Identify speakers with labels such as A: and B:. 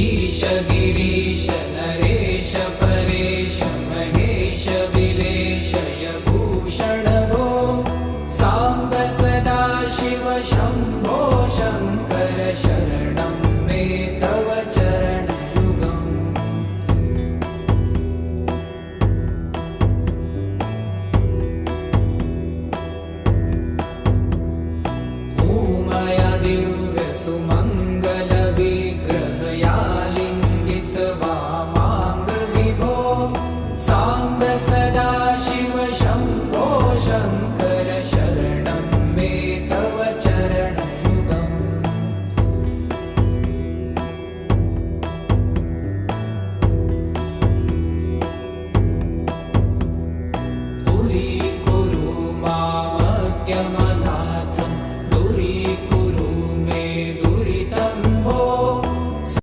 A: ईश गिरीश नरेश परेश महेश विलेशय भूषण भो। साम्ब सदा शिव शम्भो शङ्कर शरणं मे तव चरणयुगम्। शङ्करम् व्यसुमम् i'm Shankar.